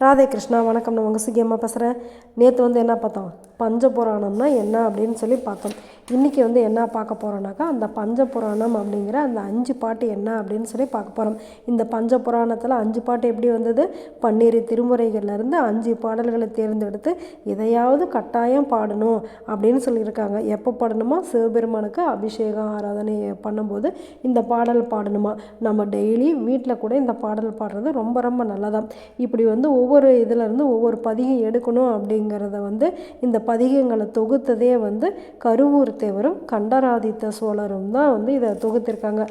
ராதே கிருஷ்ணா வணக்கம். நான் உங்கள் சுகியம்மா பேசுகிறேன் நேற்று வந்து என்ன பார்த்தோம்? பஞ்ச புராணம்னா என்ன அப்படின்னு சொல்லி பார்த்தோம். இன்றைக்கி வந்து என்ன பார்க்க போகிறோன்னாக்கா அந்த பஞ்ச புராணம் அப்படிங்கிற அந்த அஞ்சு பாட்டு என்ன அப்படின்னு சொல்லி பார்க்க போகிறோம் இந்த பஞ்ச புராணத்தில் அஞ்சு பாட்டு எப்படி வந்தது? பன்னிரு திருமுறைகள்லேருந்து அஞ்சு பாடல்களை தேர்ந்தெடுத்து இதையாவது கட்டாயம் பாடணும் அப்படின்னு சொல்லியிருக்காங்க. எப்போ பாடணுமா? சிவபெருமானுக்கு அபிஷேகம் ஆராதனை பண்ணும்போது இந்த பாடல் பாடணுமா? நம்ம டெய்லி வீட்டில் கூட இந்த பாடல் பாடுறது ரொம்ப ரொம்ப நல்லதான் இப்படி வந்து ஒவ்வொரு இதிலேருந்து ஒவ்வொரு பதிகம் எடுக்கணும் அப்படிங்கிறத வந்து இந்த பதிகங்களை தொகுத்ததே வந்து கருவூர் தேவரும் கண்டராதித்த சோழரும் தான் வந்து இதை தொகுத்திருக்காங்க.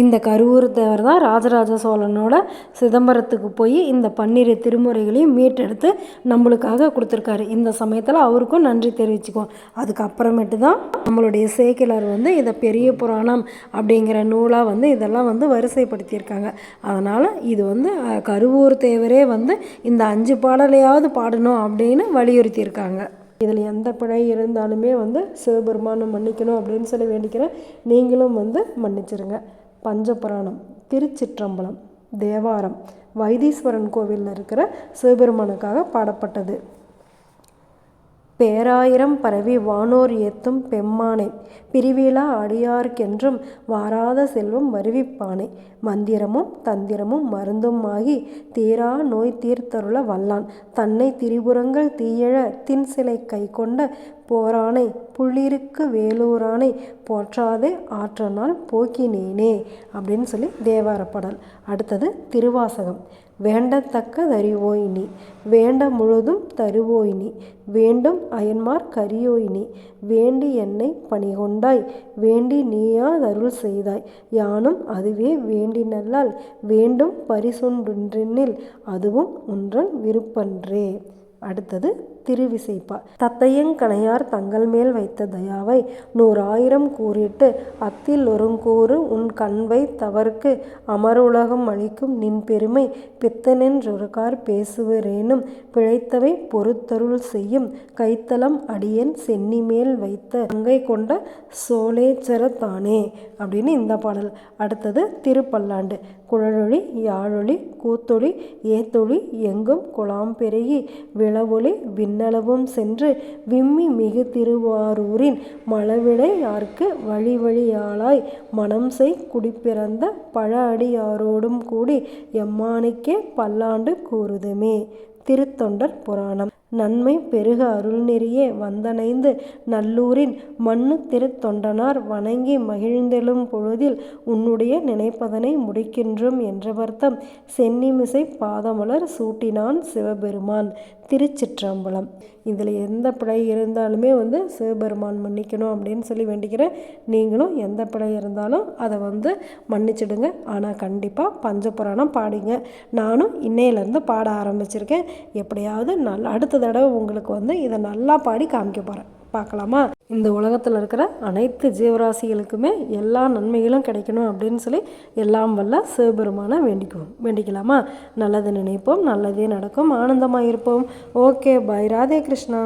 இந்த கருவூர் தேவர் தான் ராஜராஜ சோழனோட சிதம்பரத்துக்கு போய் இந்த பன்னிரு திருமுறைகளையும் மீட்டெடுத்து நம்மளுக்காக கொடுத்துருக்காரு. இந்த சமயத்தில் அவருக்கும் நன்றி தெரிவிச்சுக்குவோம். அதுக்கப்புறமேட்டு தான் நம்மளுடைய சேக்கிலார் வந்து இதை பெரிய புராணம் அப்படிங்கிற நூலாக வந்து இதெல்லாம் வந்து வரிசைப்படுத்தியிருக்காங்க. அதனால் இது வந்து கருவூர் தேவரே வந்து இந்த அஞ்சு பாடலையாவது பாடணும் அப்படின்னு வலியுறுத்தியிருக்காங்க. இதில் எந்த பிழை இருந்தாலுமே வந்து சிவபெருமானை மன்னிக்கணும் அப்படின்னு சொல்லி வேண்டிக்கிறேன். நீங்களும் வந்து மன்னிச்சிருங்க. பஞ்சபுராணம் திருச்சிற்றம்பலம் தேவாரம் வைத்தீஸ்வரன் கோவிலில் இருக்கிற சிவபெருமானுக்காக பாடப்பட்டது. பேராயிரம் பரவி வானோர் ஏத்தும் பெம்மானை. பிரிவிழா அடியார்க்கென்றும் வாராத செல்வம் வருவிப்பானை. மந்திரமும் தந்திரமும் மருந்தும் ஆகி தீரா நோய் தீர்த்தருள வல்லான். தன்னை திரிபுரங்கள் தீயழ தின்சிலை கை கொண்ட போரானை புள்ளிருக்கு வேலூரானை போற்றாதே ஆற்றனால் போக்கினேனே அப்படின்னு சொல்லி தேவார பாடல் அடுத்தது திருவாசகம். வேண்டத்தக்க தருவோய் நீ வேண்ட முழுதும் தருவோய் நீ வேண்டும் அயன்மார் கரியோய் நீ வேண்டி என்னை பணிகொண்டாய் வேண்டி நீயா தருள் செய்தாய் யானும் அதுவே வேண்டி நல்லால் வேண்டும் பரிசுண்டொன்றெனில் அதுவும் உன்றன் விருப்பன்றே. அடுத்தது திருவிசைப்பா. தத்தையங்கணையார் தங்கள் மேல் வைத்த தயாவை நூறாயிரம் கூறிட்டு அத்தில் ஒருங்கூறு உன் கண்வை தவறுக்கு அமருலகம் அளிக்கும் நின் பெருமை பித்தனென்றொருகார் பேசுவரேனும் பிழைத்தவை பொறுத்தருள் செய்யும் கைத்தலம் அடியன் சென்னி மேல் வைத்த கங்கை கொண்ட சோலேச்சரத்தானே அப்படின்னு இந்த பாடல். அடுத்தது திருப்பல்லாண்டு. குழலொளி யாழொளி கூத்தொளி ஏத்தொளி எங்கும் குலாம் பெருகி விளவொளி விண்ணளவும் சென்று விம்மி மிகு திருவாரூரின் மழவிடையார்க்கு வழி வழியாளாய் மனம் செய் குடிப்பிறந்த பழ அடியாரோடும் கூடி எம்மானுக்கே பல்லாண்டு கூறுதுமே. திருத்தொண்டர் புராணம். நன்மை பெருக அருள்நெறியே. வந்தனைந்து நல்லூரின் மண்ணு திருத்தொண்டனார் வணங்கி மகிழ்ந்தெழும் பொழுதில் உன்னுடைய நினைப்பதனை முடிக்கின்றோம் என்றவர்த்தம். சென்னிமிசை பாதமலர் சூட்டினான் சிவபெருமான் திருச்சிற்றம்பலம். இதில் எந்த பிழை இருந்தாலுமே வந்து சிவபெருமான் மன்னிக்கணும் அப்படின்னு சொல்லி வேண்டிக்கிறேன். நீங்களும் எந்த பிழை இருந்தாலும் அதை வந்து மன்னிச்சிடுங்க. ஆனால் கண்டிப்பாக பஞ்சபுராணம் பாடுங்க. நானும் இன்னையிலேருந்து பாட ஆரம்பிச்சிருக்கேன். எப்படியாவது நல்ல அடுத்த தடவை உங்களுக்கு வந்து இதை நல்லா பாடி காமிக்க போகிறேன் பார்க்கலாமா? இந்த உலகத்தில் இருக்கிற அனைத்து ஜீவராசிகளுக்குமே எல்லா நன்மைகளும் கிடைக்கணும் அப்படின்னு சொல்லி எல்லாம் வல்ல சிவபெருமானை வேண்டிக்குவோம். வேண்டிக்கலாமா? நல்லது நினைப்போம் நல்லதே நடக்கும் ஆனந்தமாக இருப்போம் ஓகே பாய் ராதே கிருஷ்ணா.